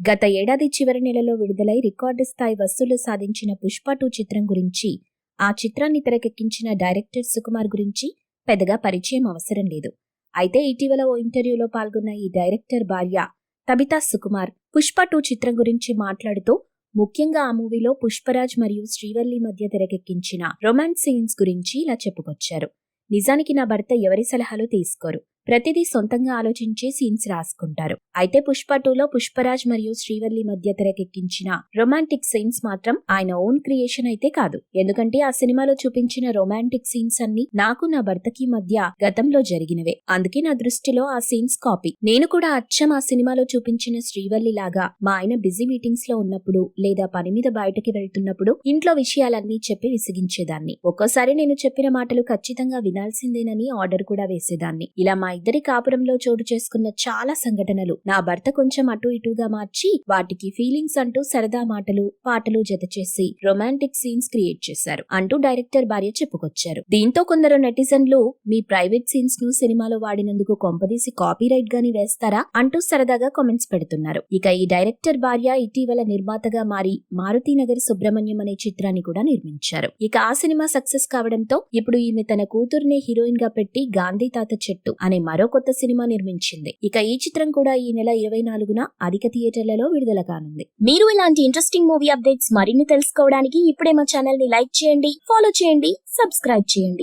గత ఏడాది చివరి నెలలో విడుదలై రికార్డు స్థాయి వసూలు సాధించిన పుష్ప టూ చిత్రం గురించి ఆ చిత్రాన్ని తెరకెక్కించిన డైరెక్టర్ సుకుమార్ గురించి పెద్దగా పరిచయం అవసరం లేదు. అయితే ఇటీవల ఓ ఇంటర్వ్యూలో పాల్గొన్న ఈ డైరెక్టర్ భార్య తబితా సుకుమార్ పుష్ప టూ చిత్రం గురించి మాట్లాడుతూ ముఖ్యంగా ఆ మూవీలో పుష్పరాజ్ మరియు శ్రీవల్లి మధ్య తెరకెక్కించిన రొమాన్స్ సీన్స్ గురించి ఇలా చెప్పుకొచ్చారు. నిజానికి నా భర్త ఎవరి సలహాలు తీసుకోరు. ప్రతిదీ సొంతంగా ఆలోచించే సీన్స్ రాసుకుంటారు. అయితే పుష్ప టూలో పుష్పరాజ్ మరియు శ్రీవల్లి మధ్య తెరకెక్కించిన రొమాంటిక్ సీన్స్ మాత్రం ఆయన ఓన్ క్రియేషన్ అయితే కాదు. ఎందుకంటే ఆ సినిమాలో చూపించిన రొమాంటిక్ సీన్స్ అన్ని నాకు నా భర్తకి మధ్య గతంలో జరిగినవే. అందుకే నా దృష్టిలో ఆ సీన్స్ కాపీ నేను కూడా అచ్చం ఆ సినిమాలో చూపించిన శ్రీవల్లి లాగా మా ఆయన బిజీ మీటింగ్స్లో ఉన్నప్పుడు లేదా పని మీద బయటకి వెళ్తున్నప్పుడు ఇంట్లో విషయాలన్నీ చెప్పి విసిగించేదాన్ని. ఒక్కోసారి నేను చెప్పిన మాటలు ఖచ్చితంగా వినాల్సిందేనని ఆర్డర్ కూడా వేసేదాన్ని. ఇలా మా ఇద్దరి కాపురంలో చోటు చేసుకున్న చాలా సంఘటనలు. నా భర్త కొంచెం అటు ఇటుగా మార్చి వాటికి ఫీలింగ్స్ అంటూ సరదా మాటలు పాటలు జత చేసి రొమాంటిక్ సీన్స్ క్రియేట్ చేశారు అంటూ డైరెక్టర్ భార్య చెప్పుకొచ్చారు. దీంతో కొందరు నెటిజన్లు మీ ప్రైవేట్ సీన్స్ను సినిమాలో వాడినందుకు కొంపదీసి కాపీ రైట్ గాని వేస్తారా? అంటూ సరదాగా కామెంట్స్ పెడుతున్నారు. ఇక ఈ డైరెక్టర్ భార్య ఇటీవల నిర్మాతగా మారి మారుతీనగర్ సుబ్రహ్మణ్యం అనే చిత్రాన్ని కూడా నిర్మించారు. ఇక ఆ సినిమా సక్సెస్ కావడంతో ఇప్పుడు ఈమె తన కూతుర్నే హీరోయిన్గా పెట్టి గాంధీ తాత చెట్టు అనే మరో కొత్త సినిమా నిర్మించింది. ఇక ఈ చిత్రం కూడా ఈ నెల ఇరవై నాలుగున అధిక థియేటర్లలో విడుదల కానుంది. మీరు ఇలాంటి ఇంట్రెస్టింగ్ మూవీ అప్డేట్స్ మరిన్ని తెలుసుకోవడానికి ఇప్పుడే మా ఛానల్ని లైక్ చేయండి ఫాలో చేయండి సబ్స్క్రైబ్ చేయండి.